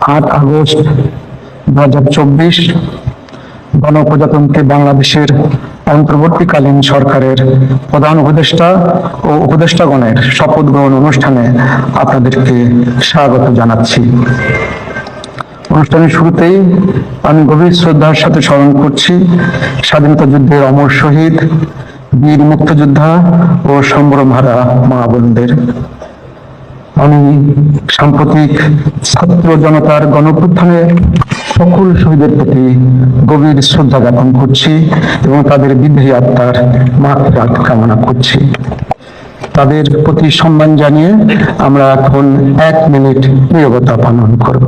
আট আগস্ট দু হাজার চব্বিশ গণপ্রজাতন্ত্রী বাংলাদেশের অন্তর্বর্তীকালীন সরকারের প্রধান উপদেষ্টা ও উপদেষ্টাগণের শপথ গ্রহণ অনুষ্ঠানে আপনাদেরকে স্বাগত জানাচ্ছি। অনুষ্ঠানের শুরুতেই আমি গভীর শ্রদ্ধার সাথে স্মরণ করছি স্বাধীনতা যুদ্ধের অমর শহীদ, বীর মুক্তিযোদ্ধা ও সম্ভ্রমহারা মা বোনদের। আমি সাম্প্রতিক ছাত্র জনতার গণপ্রত্থানের সকল শহীদের প্রতি গভীর শ্রদ্ধা জ্ঞাপন করছি এবং তাদের বিদ্রোহী আত্মার মাত্রাত কামনা করছি। তাদের প্রতি সম্মান জানিয়ে আমরা এখন এক মিনিট নীরবতা পালন করব।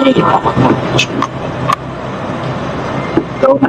Kasi Ikaw na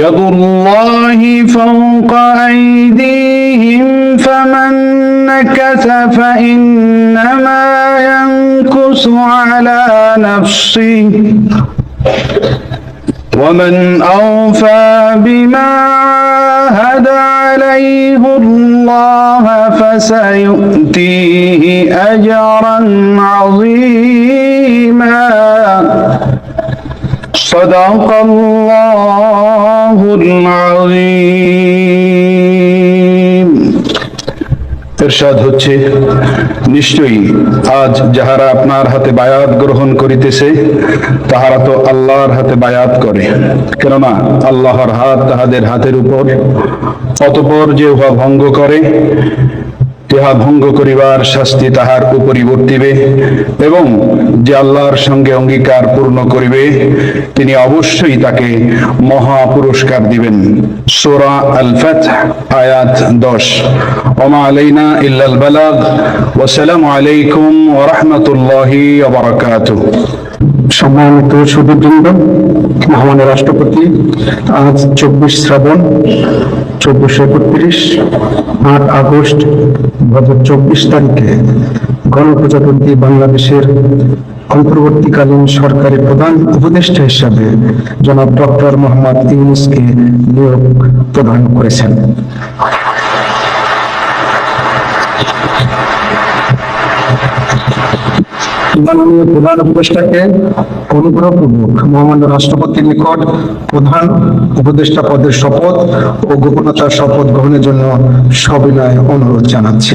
يد الله فوق أيديهم فمن نكث فإنما ينكث على نفسه. ومن أوفى بما عاهد عليه الله فسيؤتيه أجرا عظيما. صدق الله العظيم এরশাদ হচ্ছে নিশ্চয়ই আজ যাহারা আপনার হাতে বায়াত গ্রহণ করিতেছে তাহারা তো আল্লাহর হাতে বায়াত করে কেননা আল্লাহর হাত তাহাদের হাতের উপর অতপর যে উহা ভঙ্গ করে ইহা ভঙ্গ করিবার শাস্তি তাহার উপরই বর্তিবে এবং যে আল্লাহর সঙ্গে অঙ্গীকার পূর্ণ করিবে, তিনি অবশ্যই তাকে মহা পুরস্কার দিবেন। সোরা আল ফাত আয়াত দশ। ওমা আলাইনা ইল্লাল বালাগ। ওয়াসালামু আলাইকুম ওয়া রাহমাতুল্লাহি ওয়া বারাকাতুহু। সম্মানিত সুধীবৃন্দ মহামান্য রাষ্ট্রপতি, আজ চব্বিশ শ্রাবণ চব্বিশশো একত্রিশ, আট আগস্ট দু হাজার চব্বিশ তারিখে গণপ্রজাতন্ত্রী বাংলাদেশের অন্তর্বর্তীকালীন সরকারের প্রধান উপদেষ্টা হিসাবে জনাব ডক্টর মোহাম্মদ ইউনুসকে নিয়োগ প্রদান করেছেন। মাননীয় প্রধান উপদেষ্টাকে অনুগ্রহপূর্বক মহামান্য রাষ্ট্রপতির নিকট প্রধান উপদেষ্টা পদের শপথ ও গোপনতার শপথ গ্রহণের জন্য সবিনয় অনুরোধ জানাচ্ছি।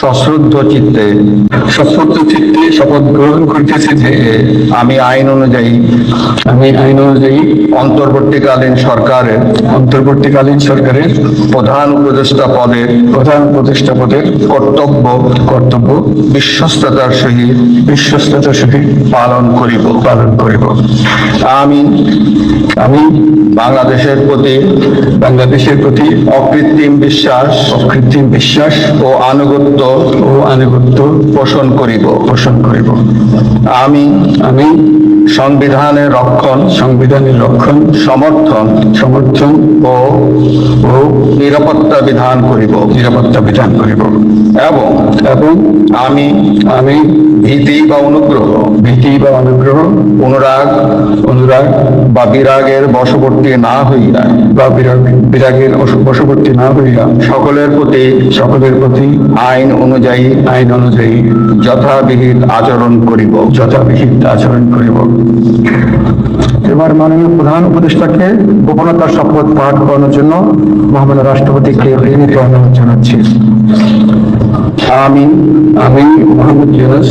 সশ্রদ্ধ চিত্তে সশ্রদ্ধ চিত্তে শপথ গ্রহণ করিতেছি যে আমি আইন অনুযায়ী আমি আইন অনুযায়ী অন্তর্বর্তীকালীন সরকারের অন্তর্বর্তীকালীন সরকারের প্রধান উপদেষ্টা পদের প্রধান উপদেষ্টা পদের কর্তব্য কর্তব্য বিশ্বস্ততার সহিত বিশ্বস্ততার সহিত পালন করিব। পালন করিব। আমি আমি বাংলাদেশের প্রতি বাংলাদেশের প্রতি অকৃত্রিম বিশ্বাস অকৃত্রিম বিশ্বাস ও আনুগত্য ও আনুগত্য পোষণ করিব পোষণ করিব। আমি আমি সংবিধানের রক্ষণ সংবিধানের রক্ষণ সমর্থন সমর্থন ও ও নিরাপত্তা বিধান করিব। নিরাপত্তা বিধান করিব। এবং এবং আমি আমি ভীতি বা অনুগ্রহ ভীতি বা অনুগ্রহ অনুরাগ অনুরাগ বা বিরাগের বশবর্তী না হইয়া বা বিরাগ বিরাগের বশবর্তী না হইয়া সকলের প্রতি সকলের প্রতি আইন অনুযায়ী আইন অনুযায়ী যথাবিহিত আচরণ করিব। যথাবিহিত আচরণ করিব। এবার মাননীয় প্রধান উপদেষ্টাকে গোপনতার শপথ পাঠ করানোর জন্য মহামান্য রাষ্ট্রপতিকে অনুরোধ জানাচ্ছি। আমি আমি মোহাম্মদ ইউনুস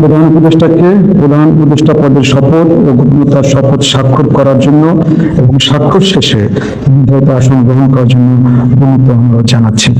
প্রধান উপদেষ্টাকে প্রধান উপদেষ্টা পদের শপথ ও গোপনীয়তার শপথ স্বাক্ষর করার জন্য এবং স্বাক্ষর শেষে নির্ধারিত আসন গ্রহণ করার জন্য অনুরোধ জানাচ্ছি।